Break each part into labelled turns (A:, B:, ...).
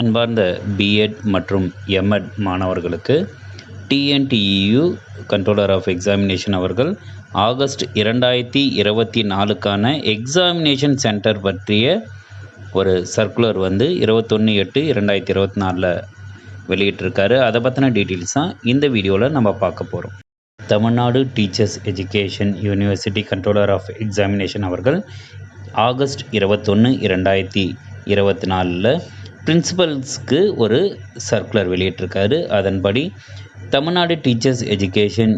A: அன்பார்ந்த பிஎட் மற்றும் எம்எட் மாணவர்களுக்கு டிஎன்டியு கண்ட்ரோலர் ஆஃப் எக்ஸாமினேஷன் அவர்கள் ஆகஸ்ட் இரண்டாயிரத்தி இருபத்தி நாலுக்கான எக்ஸாமினேஷன் சென்டர் பற்றிய ஒரு சர்க்குலர் வந்து இருபத்தொன்று எட்டு இரண்டாயிரத்தி இருபத்தி நாலில் வெளியிட்டிருக்காரு அதை பற்றின டீட்டெயில்ஸ் தான் இந்த வீடியோவில் நம்ம பார்க்க போகிறோம் Tamil Nadu teachers education university controller of examination அவர்கள் ஆகஸ்ட் இருபத்தொன்று இரண்டாயிரத்தி இருபத்தி நாலில் பிரின்சிபல்ஸ்க்கு ஒரு சர்க்குலர் வெளியிட்டிருக்காரு அதன்படி Tamil Nadu teachers education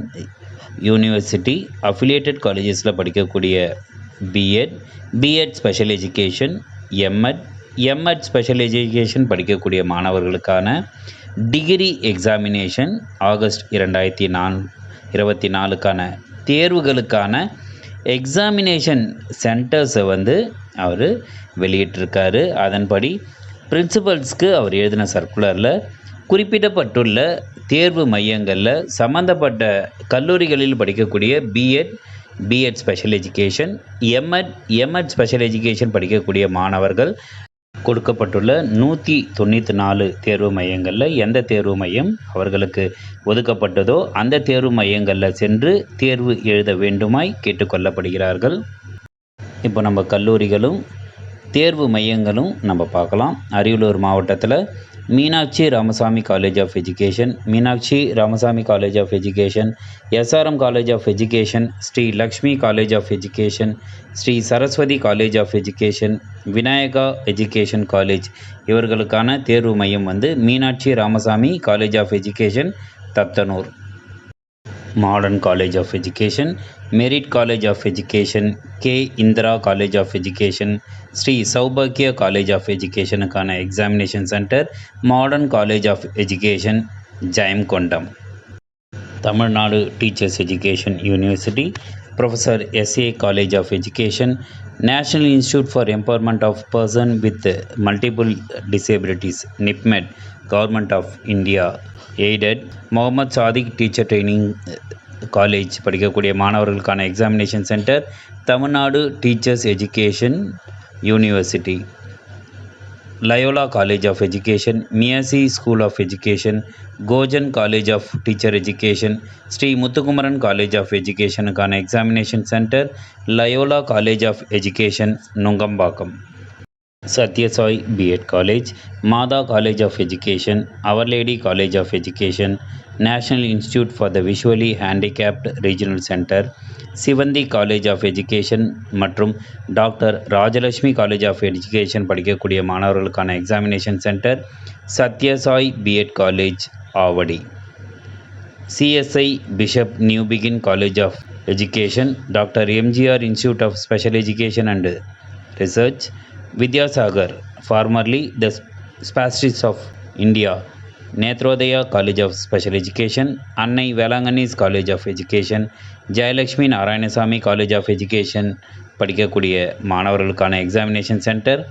A: university affiliated காலேஜஸில் படிக்கக்கூடிய B Ed B Ed special education M Ed M Ed special education படிக்கக்கூடிய மாணவர்களுக்கான டிகிரி எக்ஸாமினேஷன் ஆகஸ்ட் இரண்டாயிரத்தி நான் இருபத்தி நாலுக்கான தேர்வுகளுக்கான எக்ஸாமினேஷன் சென்டர்ஸை வந்து அவர் வெளியிட்டிருக்காரு அதன்படி பிரின்சிபல்ஸ்க்கு அவர் எழுதின சர்க்குலரில் குறிப்பிடப்பட்டுள்ள தேர்வு மையங்களில் சம்மந்தப்பட்ட கல்லூரிகளில் படிக்கக்கூடிய B Ed B Ed special education M Ed M Ed special education படிக்கக்கூடிய மாணவர்கள் கொடுக்கப்பட்டுள்ள நூற்றி தொண்ணூற்றி நாலு தேர்வு மையங்களில் எந்த தேர்வு மையம் அவர்களுக்கு ஒதுக்கப்பட்டதோ அந்த தேர்வு மையங்களில் சென்று தேர்வு எழுத வேண்டுமாய் கேட்டுக்கொள்ளப்படுகிறார்கள் இப்போ நம்ம கல்லூரிகளும் தேர்வு மையங்களும் நம்ம பார்க்கலாம் அரியலூர் மாவட்டத்தில் Meenakshi Ramasamy college of education Meenakshi Ramasamy college of education SRM college of education Sri Lakshmi college of education Sri Saraswathi college of education Vinayaka education college இவர்களுக்கான தேர்வு மையம் வந்து Meenakshi Ramasamy college of education Thathanur modern college of education merit college of education K Indira college of education Shri சௌபாக்கிய college of எஜுகேஷனுக்கான examination centre modern college of education Jayamkondam Tamil Nadu teachers education university professor S A college of education national institute for empowerment of person with multiple disabilities நிப்மெட் government of India aided Mohammed Sathak teacher training college படிக்கக்கூடிய மாணவர்களுக்கான examination centre Tamil Nadu teachers education university Loyola college of education மியாசி school of education Gojan college of teacher education Sri Muthukumaran college of எஜுகேஷனுக்கான examination centre Loyola college of education Nungambakkam Sathya Sai B Ed college Matha college of education our lady college of education national institute for the visually handicapped regional centre Sivanthi college of education மற்றும் doctor Rajalakshmi college of education படிக்கக்கூடிய மாணவர்களுக்கான examination centre Sathya Sai B Ed college Avadi CSI bishop Newbigin college of education doctor MGR institute of special education and research Vidyasagar formerly the Spastics of India Nethrodaya college of special education அன்னை Velanganis college of education Jayalakshmi Narayanasamy college of education படிக்கக்கூடிய மாணவர்களுக்கான examination centre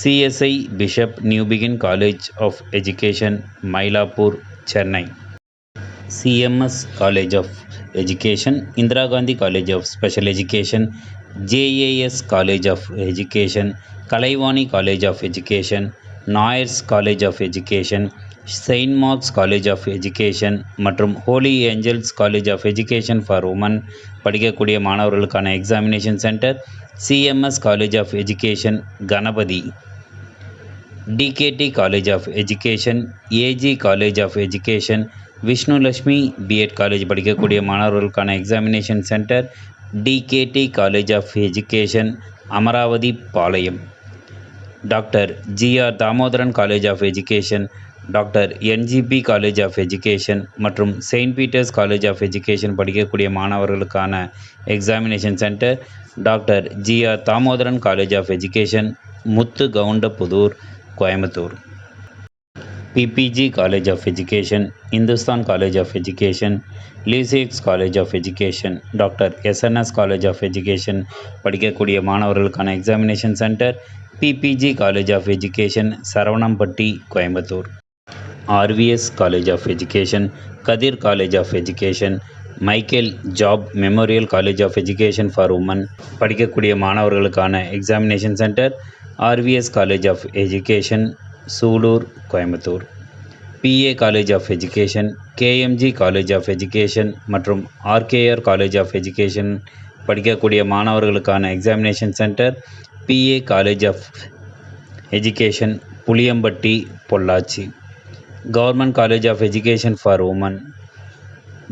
A: CSI bishop new college of education Mylapore Chennai CMS college of education Indira Gandhi college of special education JAS college of education Kalaivani college of education Nair's college of education saint Mark's college of education மற்றும் holy angels college of education for women படிக்கக்கூடிய மாணவர்களுக்கான examination centre CMS college of education Ganapathy TKD college of education AG college of education Vishnu Lakshmi B Ed college படிக்கக்கூடிய மாணவர்களுக்கான examination centre TKD college of education Amaravathi Palayam doctor GR Damodaran college of education doctor NGP college of education மற்றும் Saint Peter's college of education படிக்கக்கூடிய மாணவர்களுக்கான examination centre doctor GR Damodaran college of education Muthu Goundapudur Coimbatore PPG college of education Hindustan college of education Lisieux college of education doctor SNS college of education படிக்கக்கூடிய மாணவர்களுக்கான examination centre PPG college of education Saravanampatti Coimbatore RVS college of education Kathir college of education Michael Job memorial college of education for women படிக்கக்கூடிய மாணவர்களுக்கான examination centre RVS college of education Sulur Coimbatore PA college of education KMG college of education மற்றும் RKR college of education படிக்கக்கூடிய மாணவர்களுக்கான examination centre PA college of education Puliyampatti Pollachi government college of education for women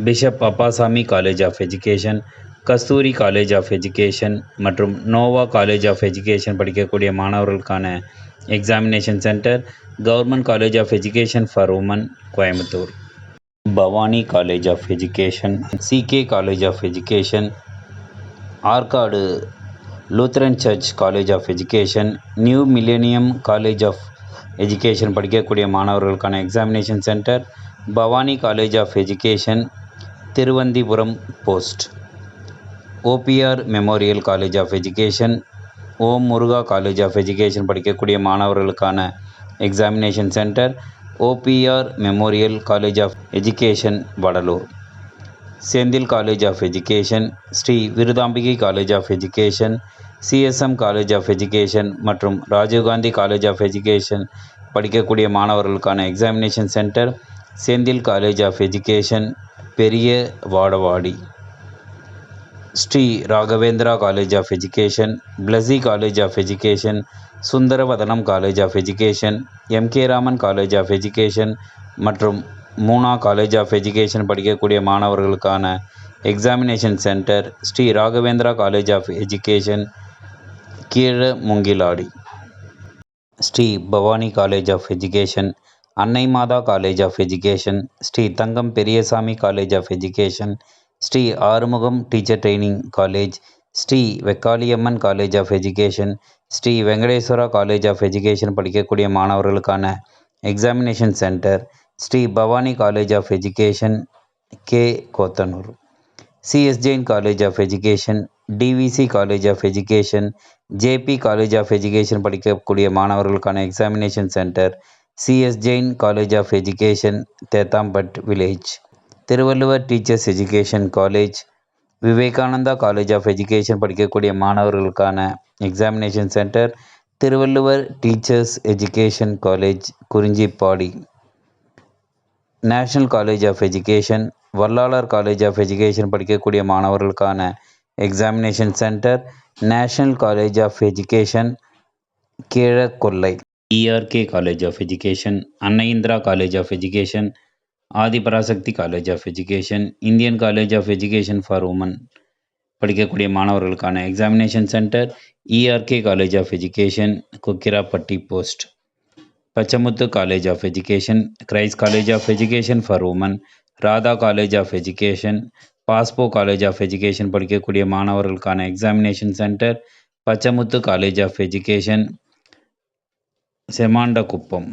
A: bishop Appasamy college of education Kasthuri college of education மற்றும் Noah college of education படிக்கக்கூடிய மாணவர்களுக்கான examination centre government college of education for women Coimbatore Bhavani college of education CK college of education Arcot Lutheran church college of education new millennium college of education படிக்கக்கூடிய மாணவர்களுக்கான examination centre Bhavani college of education Thiruvanthipuram post OPR memorial college of education Om Muruga college of education படிக்கக்கூடிய மாணவர்களுக்கான examination centre OPR memorial college of education Vadalur Senthil college of education Shri Viruthambigai college of education CSM college of education மற்றும் Rajiv Gandhi college of education படிக்கக்கூடிய மாணவர்களுக்கான examination centre Senthil college of education Periya Vadavadi Sri Raghavendra college of education Blessy college of education Sundaravadanam college of education M K Raman college of education மற்றும் Moona college of education படிக்கக்கூடிய மாணவர்களுக்கான examination centre Sri Raghavendra college of education கீழ முங்கிலாடி Sri Bhavani college of education Annai Matha college of education Sri Thangam Periyasamy college of education Shri Arumugam teacher training college Shri Vekkaliamman college of education Shri Venkateswara college of education படிக்கக்கூடிய மாணவர்களுக்கான examination centre Shri Bhavani college of education K Kothanur CS Jain college of education TVC college of education JP college of education படிக்கக்கூடிய மாணவர்களுக்கான examination centre CS Jain college of education Thethampet village Thiruvalluvar teachers education college Vivekananda college of education படிக்கக்கூடிய மாணவர்களுக்கான examination centre Thiruvalluvar teachers education college Kurinjipadi national college of education Vallalar college of education படிக்கக்கூடிய மாணவர்களுக்கான examination centre national college of education Keezhakollai ERK college of education Indira college of education Adhiparasakthi college of education Indian college of education for women படிக்கக்கூடிய மாணவர்களுக்கான examination centre ERK college of education Kukkirappatti post Pachamuthu college of education Christ college of education for women Radha college of education phospho college of education படிக்கக்கூடிய மாணவர்களுக்கான examination centre Pachamuthu college of education Semandakuppam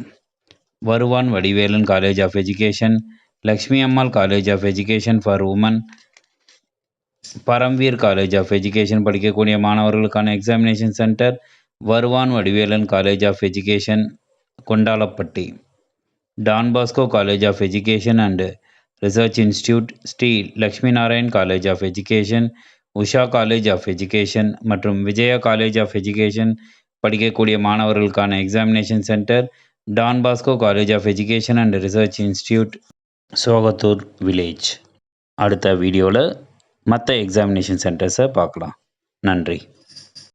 A: Varuvan Vadivelan college of education Lakshmi Ammal college of education for women Paramveer college of education படிக்கக்கூடிய மாணவர்களுக்கான examination centre Varuvan Vadivelan college of education Kondalampatti Don Bosco college of education and research institute Shri Lakshmi Narayan college of education Usha college of education மற்றும் Vijaya college of education படிக்கக்கூடிய மாணவர்களுக்கான examination centre Don Bosco college of education and research institute Sogathur village அடுத்த வீடியோவில் மற்ற examination சென்டர்ஸை பார்க்கலாம் நன்றி